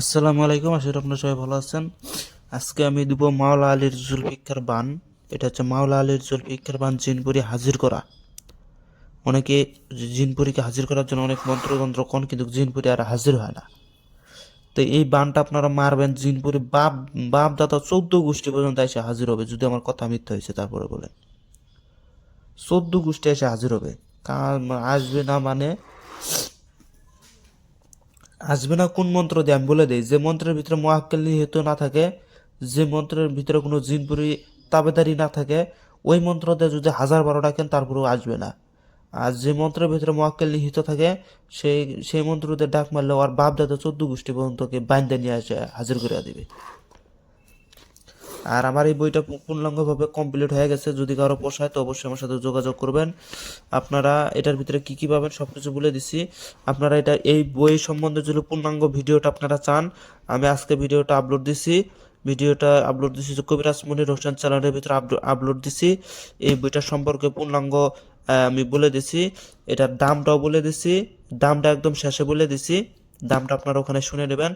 আসসালামু আলাইকুম, আশা করি আপনারা সবাই ভালো আছেন। আজকে আমি দিব মাওলা আলীর জুলফিকার বান। এটা হচ্ছে মাওলা আলীর জুলফিকার বান জিনপুরি হাজির করা। অনেকে জিনপুরিকে হাজির করার জন্য অনেক মন্ত্রতন্ত্র কোন, কিন্তু জিনপুরি আর হাজির হয় না। তো এই বানটা আপনারা মারবেন জিনপুরি বাপ বাপ দাদা চোদ্দ গোষ্ঠী পর্যন্ত এসে হাজির হবে, যদি আমার কথা মিথ্যা হয়েছে তারপরে বলেন। চোদ্দ গোষ্ঠী এসে হাজির হবে। কার আসবে না মানে আসবে না কোন মন্ত্র দিয়ে? আমি বলে দিই, যে মন্ত্রের ভিতরে মহাক্কেল নিহিত না থাকে, যে মন্ত্রের ভিতরে কোনো জিনপুরি তাবেদারি না থাকে, ওই মন্ত্র দিয়ে যদি হাজার বারো ডাকেন, তারপরেও আসবে না। আর যে মন্ত্রের ভিতরে মহাক্কেল নিহিত থাকে, সেই সেই মন্ত্রদের ডাক মারলে আর বাপ দাদা চোদ্দ গোষ্ঠী পর্যন্তকে বাইন্দা নিয়ে আসে, হাজির করে দিবে। আর আমার এই বইটা পূর্ণাঙ্গভাবে কমপ্লিট হয়ে গেছে। যদি কারও পোষায় তো অবশ্যই আমার সাথে যোগাযোগ করবেন। আপনারা এটার ভিতরে কি কি পাবেন সব কিছু বলে দিছি আপনারা এটা, এই বই সম্বন্ধে যদি পূর্ণাঙ্গ ভিডিওটা আপনারা চান, আমি আজকে ভিডিওটা আপলোড দিছি। ভিডিওটা আপলোড দিছি কবিরাজ মনির হোসেন চ্যানেলের ভিতরে আপলোড দিছি। এই বইটার সম্পর্কে পূর্ণাঙ্গ আমি বলে দিছি। এটার দামটাও বলে দিছি। দামটা একদম শেষে বলে দিছি। দামটা আপনারা ওখানে শুনে নেবেন।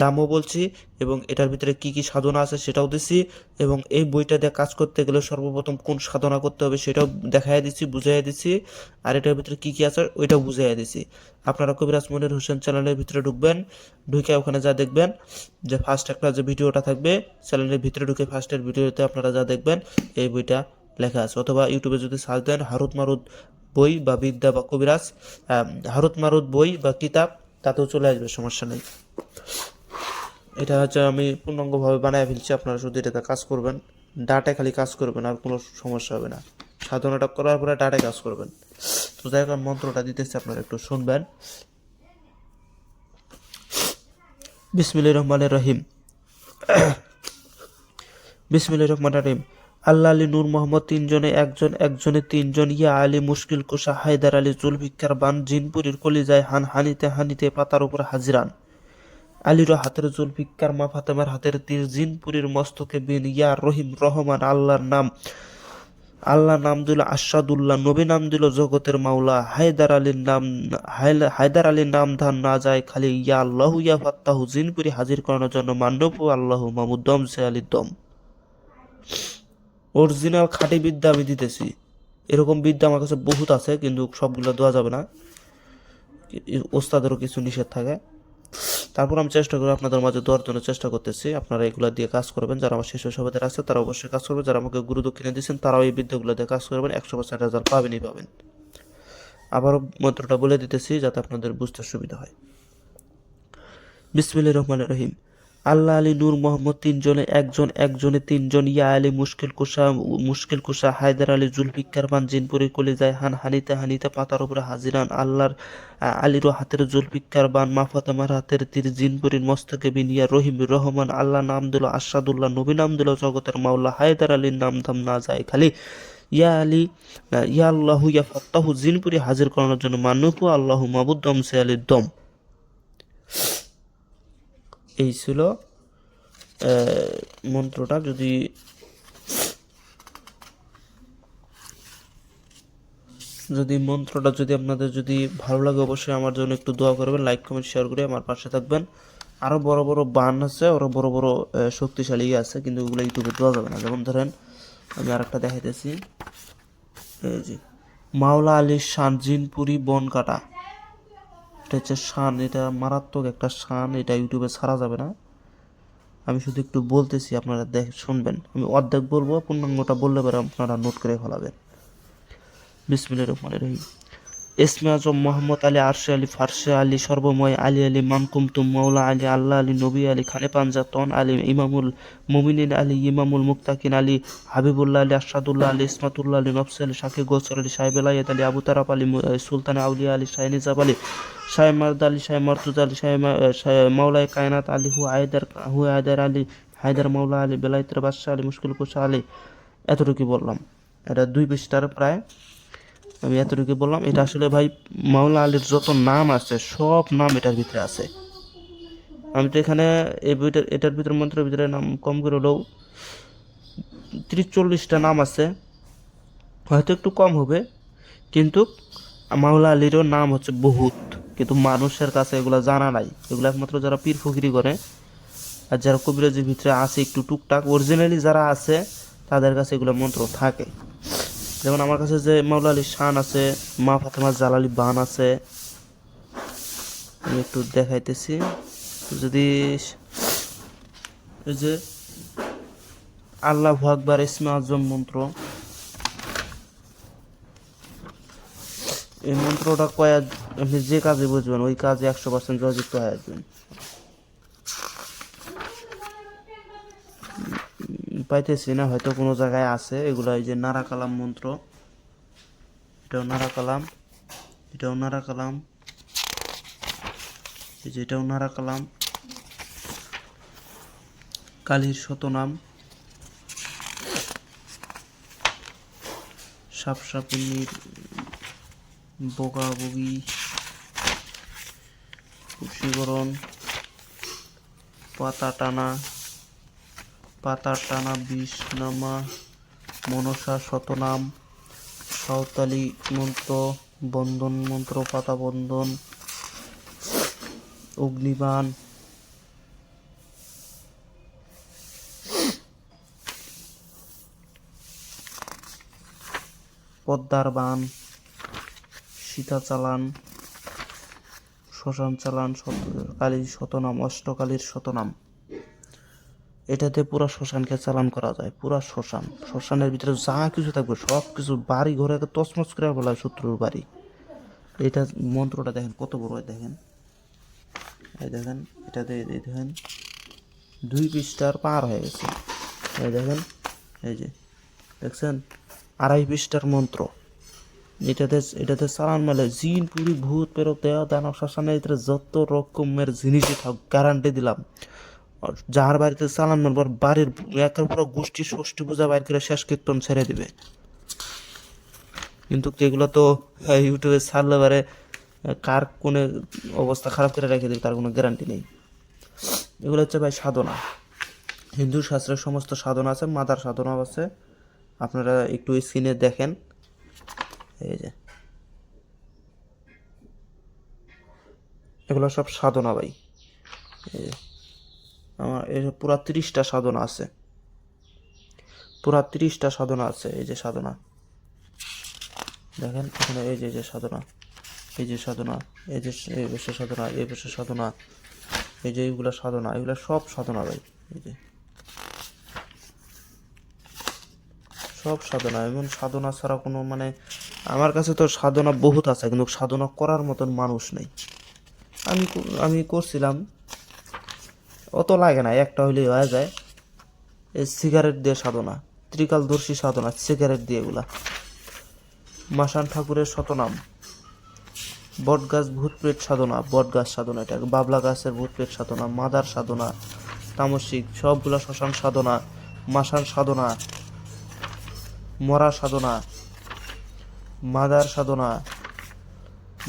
দামও বলছি এবং এটার ভিতরে কি কি সাধনা আছে সেটাও দিছি এবং এই বইটা দিয়ে কাজ করতে গেলে সর্বপ্রথম কোন সাধনা করতে হবে সেটাও দেখাই দিছি বুঝাই দিছি আর এটার ভিতরে কি কি আছে ওইটাও বুঝাই দিছি। আপনারা কবিরাজ মনির হোসেন চ্যানেলের ভিতরে ঢুকবেন, ঢুকে ওখানে যা দেখবেন যে ফার্স্ট একটা যে ভিডিওটা থাকবে, চ্যানেলের ভিতরে ঢুকে ফার্স্টের ভিডিওতে আপনারা যা দেখবেন এই বইটা লেখা আছে। অথবা ইউটিউবে যদি সার্চ দেন হারুত মারুত বই বা বিদ্যা বা কবিরাজ হারুত মারুত বই বা কিতাব তাতেও চলে আসবে, সমস্যা নেই। এটা হচ্ছে আমি পূর্ণাঙ্গভাবে বানায় ফেলছি, আপনারা শুধু এটাতে কাজ করবেন। ডাটায় খালি কাজ করবেন, আর কোনো সমস্যা হবে না। সাধনাটা করার পরে ডাটায় কাজ করবেন। তো যাই হোক মন্ত্রটা দিতেছি, আপনারা একটু শুনবেন। বিসমিল্লাহির রহমানির রহিম। বিসমিল্লাহির রহমানির রহিম। আল্লাহ আলী নূর মোহাম্মদ তিনজনে একজন, একজনে তিনজন। ইয়া আলী মুশকিল কুশা, হায়দার আলী জুলফিকার বান জিনপুরীর কলিজায় হান হানিতে হানিতে পাতার উপর হাজিরান আলীর হাতের জুলফিকার মা ফাতেমার হাতের তীর জিনপুরীর মস্তকে বিন ইয়া রহিম রহমান আল্লাহর নাম। আল্লাহ নাম দিল আশাদুল্লাহ, নবী নাম দিল জগতের মাওলা। হায়দার আলীর নাম হায়দার আলীর নাম ধান না যায় খালি ইয়া আল্লাহু ইয়া ফাত্তাহু। জিনপুরি হাজির করানোর জন্য মান্ডব আল্লাহ মামুদ দম সে আলীর দম অরিজিনাল খাঁটি বিদ্যা আমি দিতেছি। এরকম বিদ্যা আমার কাছে বহুত আছে, কিন্তু সবগুলো দেওয়া যাবে না। ওস্তাদেরও কিছু নিষেধ থাকে। তারপর আমি চেষ্টা করি আপনাদের মাঝে দেওয়ার জন্য চেষ্টা করতেছি। আপনারা এগুলো দিয়ে কাজ করবেন। যারা আমার শিশু সভাদের আছে, তারা অবশ্যই কাজ করবেন। যারা আমাকে গুরু দক্ষিণে দিয়েছেন, তারাও এই বিদ্যাগুলো দিয়ে কাজ করবেন। একশো পার্সেন্ট রেজাল্ট পাবেনই পাবেন। আবারও মন্ত্রটা বলে দিতেছি, যাতে আপনাদের বুঝতে সুবিধা হয়। বিসমিল্লাহির রহমানির রহিম। আল্লাহ আলী নূর মোহাম্মদ তিনজনে একজন, একজনে তিনজন, ইয়া আলী মুশকিল কুশা মুশকিল কুশা, হায়দার আলী জুলফিকার মান জিনপুরি যায় হান, হানিতে হানিতে পাতার উপরে হাজিরান, আল্লাহর আলীর হাতের জুলফিকার বান মা ফাতেমার হাতের তীর জিনপুরির মস্তকে বিনিয়া রহিম রহমান, আল্লাহ নাম দিল আসাদুল্লাহ নবী নাম দিল জগতের মাওলা, হায়দার আলীর নাম ধাম না যায় খালি। ইয়া আলী ইয়া আল্লাহু ইয়া ফাত্তাহু জিনপুরি হাজির করানোর জন্য মানুকু আল্লাহু মাবুদ দম সে আলীর দম। এই ছিল মন্ত্রটা। যদি যদি মন্ত্রটা যদি আপনাদের যদি ভালো লাগে, অবশ্যই আমার জন্য একটু দোয়া করবেন লাইক কমেন্ট শেয়ার করে আমার পাশে থাকবেন। আরও বড় বড় বান আছে আরও বড় বড় শক্তিশালী আছে, কিন্তু ওগুলো ইউটিউবে দেওয়া যাবে না। যেমন ধরেন, আমি আরেকটা দেখাইতেছি। এই যে, মাওলা আলী শান জিনপুরি বন কাটা এটা হচ্ছে শান, এটা মারাত্মক একটা শান, এটা ইউটিউবে ছাড়া যাবে না। আমি শুধু একটু বলতেছি, আপনারা দেখ, শুনবেন। আমি অর্ধেক বলব, পূর্ণাঙ্গটা বললে পরে আপনারা নোট করে ফেলাবেন। বিসমিল্লাহির রহমানির রহিম। ইসমে আজম মোহাম্মদ আলী, আরশে আলী ফারশে আলী, সর্বময় আলী আলী, মানকুমতুম মৌলা আলী আল্লাহ আলী, নবী আলী, খানে পাঞ্জা, তন আলী, ইমামুল মুমিনিন আলী, ইমামুল মুক্তাকিন আলী, হাবিবুল্লাহ আলী আসাদুল্লাহ আলী, ইসমাতুল্লাহ আলী, নফস আলী শাকি গোসর আলী সাহেব আলাইয়াত আলী, আবু তারাপ আলী সুলতান আউলিয়া আলী, শাহ নিজাব আলী, শাহ মারদ আলী, শাহ মর্তুজ আলী, শাহ মাওলায় কায়নাত আলী, হু আয়দার হু আয়দার আলী, হায়দার মাওলা আলী, বেলায়তের বাদশাহ আলী, মুশকিল কুশা আলী এতটুকু বললাম। এটা দুই পৃষ্ঠার প্রায় আমি এতটুকু বললাম, এটা আসলে ভাই মাওলা আলীর যত নাম আছে, সব নাম এটার ভিতরে আছে। আমি তো এখানে এই বইটার, এটার ভিতরে, মন্ত্রের ভিতরে নাম কম করে হলেও তিরিশ চল্লিশটা নাম আছে। হয়তো একটু কম হবে, কিন্তু মাওলা আলীরও নাম হচ্ছে বহুত। কিন্তু মানুষের কাছে এগুলো জানা নাই। এগুলো একমাত্র যারা পীর ফকিরি করে, আর যারা কবিরাজির ভিতরে আছে একটু টুকটাক অরিজিনালি যারা আছে, তাদের কাছে এগুলো মন্ত্র থাকে। যেমন আমার কাছে যে মাওলা আলী শান আছে, মা ফাতেমা জালালি বান আছে, আমি একটু দেখাইতেছি। যদি এই যে আল্লাহ আকবার ইসমে আজম মন্ত্র। এই মন্ত্রটা কয়েক আপনি যে কাজে বুঝবেন, ওই কাজে একশো পার্সেন্ট জয়যুক্ত হয়ে আসবেন পাইতেছি না, হয়তো কোনো জায়গায় আছে। এগুলো এই যে নারা কালাম মন্ত্র। এটাও নারা কালাম, এটাও নারা কালাম, এই যে এটাও নারা কালাম। কালীর শতনাম সাপ সাপুনির বগাবগি কুশীকরণ পাতা টানা। পাতা টানা বিষ নামা, মনসা শতনাম, সাঁওতালি মন্ত্র বন্ধন মন্ত্র, পাতা বন্ধন অগ্নিবাণ, পদ্মার বান সীতা চালান শ্মশান চালান কালীর শতনাম, অষ্টকালীর শতনাম। এটাতে পুরো শ্মশানকে চালান করা যায়, পুরো শ্মশান। শ্মশানের ভিতরে যা কিছু থাকবে, সব কিছু বাড়ি ঘরে তসমস করে বলা হয় শত্রুর বাড়ি। এটা মন্ত্রটা দেখেন, কত বড় দেখেন। এই দেখেন এটাতে দেখেন, দুই পৃষ্ঠার পার হয়ে গেছে। এই দেখেন, এই যে, দেখছেন? আড়াই পৃষ্ঠার মন্ত্র। এটাতে এটাতে চালান মেলে, জিন, পুরি, ভূত পেরো দেয়া দানব, শ্মশানের ভিতরে যত রকমের জিনিসই থাক গ্যারান্টি দিলাম। যার বাড়িতে চালান মেলবার বাড়ির একের পুরো গোষ্ঠী ষষ্ঠী পূজা বাইর করে শেষ কীর্তন ছেড়ে দিবে। কিন্তু এগুলো তো ইউটিউবে ছাড়লে পারে কার কোনে অবস্থা খারাপ করে রেখে দেবে, তার কোনো গ্যারান্টি নেই। এগুলো হচ্ছে ভাই সাধনা। হিন্দু শাস্ত্রের সমস্ত সাধনা আছে, মাদার সাধনাও আছে। আপনারা একটু স্ক্রিনে দেখেন। এই যে। এগুলো সব সাধনা ভাই। এই যে। আমার যে পুরা তিরিশটা সাধনা আছে। পুরা তিরিশটা সাধনা আছে এই যে সাধনা। দেখেন, এখানে এই যে যে সাধনা, এই যে সাধনা, এই যে, এই বসে সাধনা, এই বসে সাধনা, এই যে এইগুলা সাধনা এগুলো সব সাধনা ভাই, এই যে। সব সাধনা, এমন সাধনা ছাড়া কোনো মানে আমার কাছে তো সাধনা বহুত আছে, কিন্তু সাধনা করার মতন মানুষ নেই। আমি আমি করছিলাম অত লাগে না, একটা হইলেই হয়ে যায়। এই সিগারেট দিয়ে সাধনা, ত্রিকালদর্শী সাধনা সিগারেট দিয়ে এগুলা। মাসান ঠাকুরের শতনাম বট গাছ ভূতপ্রেত সাধনা বট গাছ সাধনা এটা। বাবলা গাছের ভূতপ্রেত সাধনা, মাদার সাধনা, তামসিক, সবগুলা শ্মশান সাধনা, মাসান সাধনা, মরা সাধনা, মাদার সাধনা,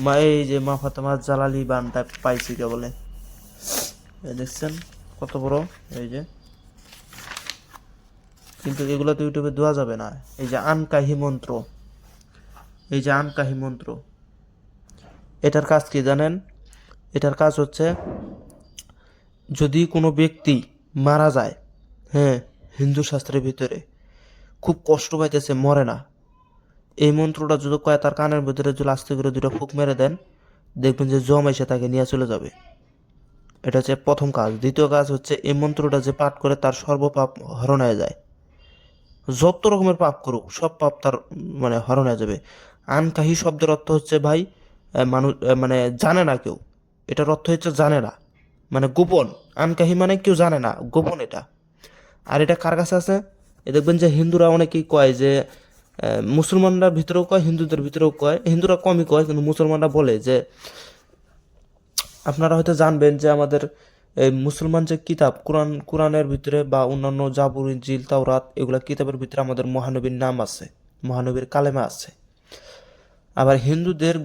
মা এই যে মা ফাতেমা জালালি বানটা পাইছি কে বলে দেখছেন কত বড়? এই যে। কিন্তু এগুলো তো ইউটিউবে দেওয়া যাবে না। এই যে আনকাহি মন্ত্র। এই যে আনকাহি মন্ত্র। এটার কাজ কি জানেন? এটার কাজ হচ্ছে, যদি কোনো ব্যক্তি মারা যায় হ্যাঁ হিন্দু শাস্ত্রের ভিতরে, খুব কষ্ট পাইতেছে, মরে না। এই মন্ত্রটা যদি কয়, তার কানের ভিতরে যদি আস্তে করে দুটো ফুক মেরে দেন, দেখবেন যে জম এসে তাকে নিয়ে চলে যাবে। এটা হচ্ছে প্রথম কাজ। দ্বিতীয় কাজ হচ্ছে এই মন্ত্রটা যে পাঠ করে তার সর্বপাপ হরণ হয়ে যায়। যত রকমের পাপ করুক, সব পাপ তার মানে হরণ হয়ে যাবে। আনকাহি শব্দের অর্থ হচ্ছে, ভাই মানুষ মানে জানে না কেউ। এটার অর্থ হচ্ছে, জানে না। মানে গোপন। আনকাহি মানে কেউ জানে না, গোপন এটা। আর এটা কার কাছে আছে? এ দেখবেন যে হিন্দুরা অনেকেই কয় যে মুসলমানরা ভিতরেও কয়, হিন্দুদের ভিতরেও কয়। হিন্দুরা কমই কয়, কিন্তু মুসলমানরা বলে যে আপনারা হয়তো জানবেন যে আমাদের, এই মুসলমান যে কিতাব, কোরআন, কোরআনের ভিতরে বা অন্যান্য জাবুর জিল তাওরাত, এগুলা কিতাবের ভিতরে আমাদের মহানবীর নাম আছে, মহানবীর কালেমা আছে। আবার হিন্দুদের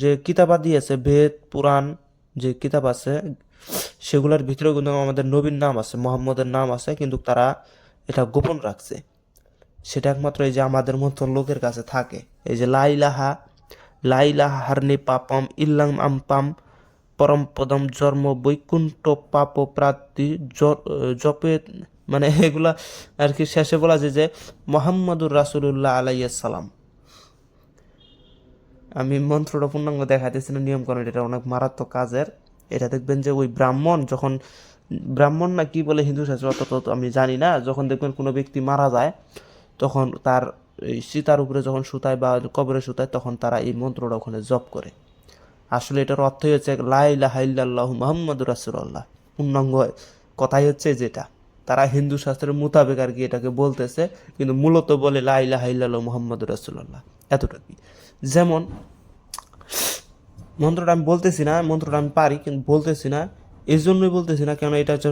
যে কিতাবাদি আছে, বেদ, পুরাণ যে কিতাব আছে, সেগুলোর ভিতরেও কিন্তু আমাদের নবীর নাম আছে, মোহাম্মদের নাম আছে, কিন্তু তারা এটা গোপন রাখছে। সেটা একমাত্র এই যে আমাদের মতো লোকের কাছে থাকে। এই যে লাইলাহা লাইলাহা হারনি পাপাম, ইল্লাম আম পাম পরম পদম জন্ম বৈকুণ্ঠ পাপ প্রাপ্তি জপে মানে এগুলা আর কি শেষে বলা যায় যে মোহাম্মদুর রাসুলুল্লাহ আলাইসালাম আমি মন্ত্রটা পূর্ণাঙ্গ দেখাইতেছি না নিয়মকরণ এটা অনেক মারাত্মক কাজের। এটা দেখবেন যে ওই ব্রাহ্মণ যখন, ব্রাহ্মণ না কি বলে হিন্দু শাস্ত্র অত আমি জানি না, যখন দেখবেন কোনো ব্যক্তি মারা যায়, তখন তার সীতার উপরে যখন সুতায় বা কবরে সুতায়, তখন তারা এই মন্ত্রটা ওখানে জপ করে। আসলে এটার অর্থই হচ্ছে লাইলা হাইল্লাহ মোহাম্মদ রাসুল্লাহ পূর্ণাঙ্গ কথাই হচ্ছে যেটা। তারা হিন্দু শাস্ত্রের মোতাবেক আর কি এটাকে বলতেছে, কিন্তু মূলত বলে লাইলা হাইল্লাহ মোহাম্মদ রাসুল্লাহ এতটুকুই। যেমন, মন্ত্রটা আমি বলতেছি না, মন্ত্রটা আমি পারি, কিন্তু বলতেছি না। এই জন্যই বলতেছি না কেন এটা হচ্ছে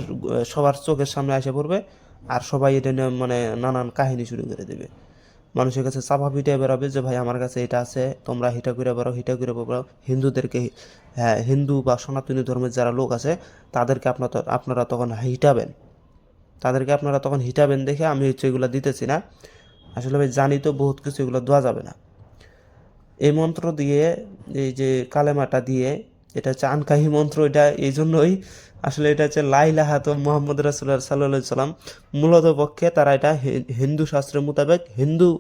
সবার চোখের সামনে এসে পড়বে, আর সবাই এটা নিয়ে মানে নানান কাহিনী শুরু করে দেবে। মানুষের কাছে চাপা পিটিয়ে বেরোবে যে, ভাই, আমার কাছে এটা আছে, তোমরা হিটা করে বেরো, হিটা করে বেরো। হিন্দুদেরকে হ্যাঁ হিন্দু বা সনাতনী ধর্মের যারা লোক আছে, তাদেরকে আপনার আপনারা তখন হিটাবেন। তাদেরকে আপনারা তখন হিটাবেন দেখে আমি হচ্ছে এগুলো দিতেছি না। আসলে ভাই, জানি তো বহুত কিছু এগুলো দেওয়া যাবে না। এই মন্ত্র দিয়ে, এই যে কালেমাটা দিয়ে এটা হচ্ছে আনকাহি মন্ত্র, এটা এই জন্যই আসলে এটা হচ্ছে লাইলাহাত মোহাম্মদ রাসুল্লাহ সাল্লাহ সাল্লাম মূলত পক্ষে তারা এটা হিন্দু শাস্ত্রের মোতাবেক হিন্দু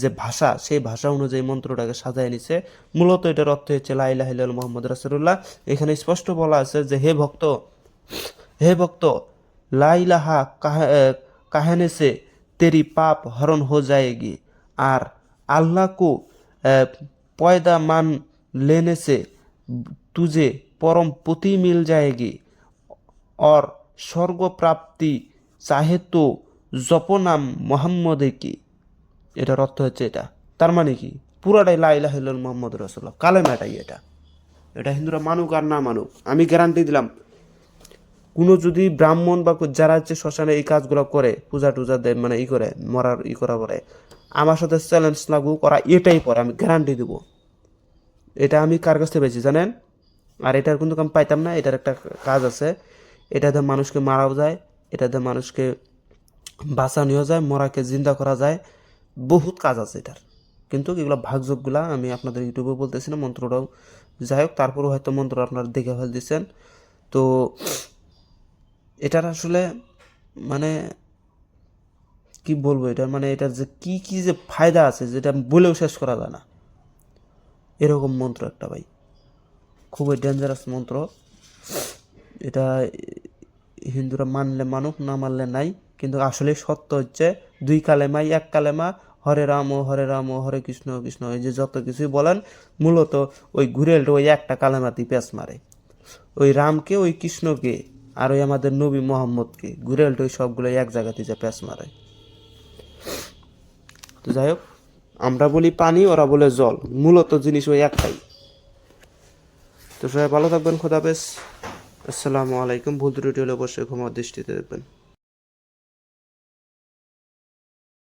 যে ভাষা, সেই ভাষা অনুযায়ী মন্ত্রটাকে সাজায় নিছে। মূলত এটার অর্থ হচ্ছে লাইলাহিল মোহাম্মদ রাসুল্লাহ এখানে স্পষ্ট বলা আছে যে হে ভক্ত হে ভক্ত লাইলাহা কাহানে সে তেরি পাপ হরণ হো যায়গি, আর আল্লাহকু পয়দা মান লেনে সে तुझे परम पुति मिल जाएगी और स्वर्ग प्राप्ति चाहे तो जपो नाम মোহাম্মদে কি এটার অর্থ হচ্ছে এটা তার মানে কি পুরাটাই লাইলাহ মোহাম্মদ রসুল্লাহ কালেমাটাই এটা এটা হিন্দুরা মানুক আর না মানুক আমি গ্যারান্টি দিলাম কোনো যদি ব্রাহ্মণ বা কো- যারা হচ্ছে শ্মশানে এই কাজগুলো করে পূজা টুজা দেয় মানে ই করে মরার ই করা পরে আমার সাথে চ্যালেঞ্জ লাগু করা এটাই পরে আমি গ্যারান্টি দেবো এটা আমি কার কাছ থেকে পেয়েছি জানেন আর এটার কিন্তু আমি পাইতাম না, এটার একটা কাজ আছে। এটাতে মানুষকে মারাও যায় এটাতে মানুষকে বাঁচানিও যায়, মরাকে জিন্দা করা যায়। বহুত কাজ আছে এটার। কিন্তু এগুলো ভাগযোগগুলা আমি আপনাদের ইউটিউবে বলতেছি না, মন্ত্রটাও। যাই হোক, তারপরেও হয়তো মন্ত্র আপনারা দেখে ফেল দিচ্ছেন তো এটার আসলে মানে কি বলব এটার? মানে এটার যে কি কি যে ফায়দা আছে, যেটা বলেও শেষ করা যায় না। এরকম মন্ত্র একটা ভাই। খুবই ডেঞ্জারাস মন্ত্র। এটা হিন্দুরা মানলে মানুক, না মানলে নাই। কিন্তু আসলে সত্য হচ্ছে, দুই কালেমাই এক কালেমা, হরে রাম ও হরে রাম ও হরে কৃষ্ণ কৃষ্ণ, এই যে যত কিছুই বলেন, মূলত ওই ঘুরেলটা ওই একটা কালেমাতেই পেঁচ মারে। ওই রামকে, ওই কৃষ্ণকে, আর ওই আমাদের নবী মোহাম্মদকে ঘুরেলটা ওই সবগুলো এক জায়গাতে যে পেঁচ মারে। তো যাই হোক, আমরা বলি পানি, ওরা বলে জল। মূলত জিনিস ওই একটাই। তো সবাই ভালো থাকবেন খোদাফেজ আসসালামু আলাইকুম। ভুল ত্রুটি হলে অবশ্যই ক্ষমা দৃষ্টিতে দেখবেন।